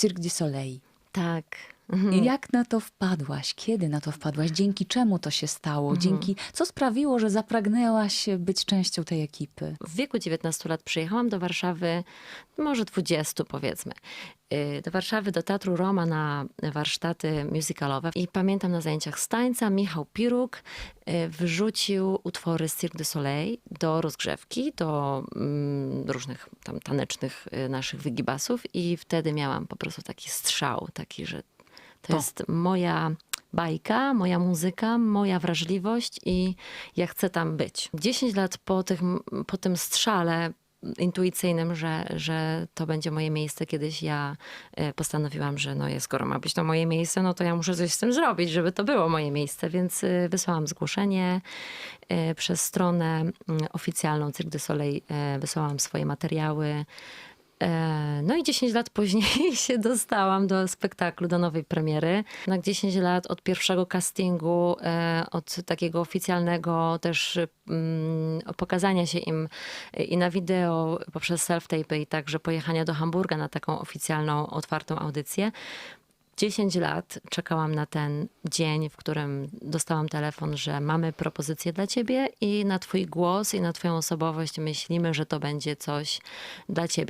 Cirque du Soleil. Tak. I jak na to wpadłaś? Kiedy na to wpadłaś? Dzięki czemu to się stało? Dzięki co sprawiło, że zapragnęłaś być częścią tej ekipy? W wieku 19 lat przyjechałam do Warszawy, może 20 powiedzmy, y, do Warszawy, do Teatru Roma na warsztaty musicalowe. I pamiętam na zajęciach z tańca Michał Piruk y, wyrzucił utwory z Cirque du Soleil do rozgrzewki, do mm, różnych tam tanecznych y, naszych wygibasów i wtedy miałam po prostu taki strzał, taki, że to jest moja bajka, moja muzyka, moja wrażliwość i ja chcę tam być. 10 lat po, tych, po tym strzale intuicyjnym, że, że to będzie moje miejsce, kiedyś ja e, postanowiłam, że no, skoro ma być to moje miejsce, no to ja muszę coś z tym zrobić, żeby to było moje miejsce, więc e, wysłałam zgłoszenie e, przez stronę mm, oficjalną Cirque du Soleil, wysłałam swoje materiały. E, No i 10 lat później się dostałam do spektaklu, do nowej premiery. Na 10 lat od pierwszego castingu, e, od takiego oficjalnego też mm, pokazania się im e, i na wideo poprzez self-tape i także pojechania do Hamburga na taką oficjalną, otwartą audycję. 10 lat czekałam na ten dzień, w którym dostałam telefon, że mamy propozycję dla ciebie i na twój głos i na twoją osobowość myślimy, że to będzie coś dla ciebie.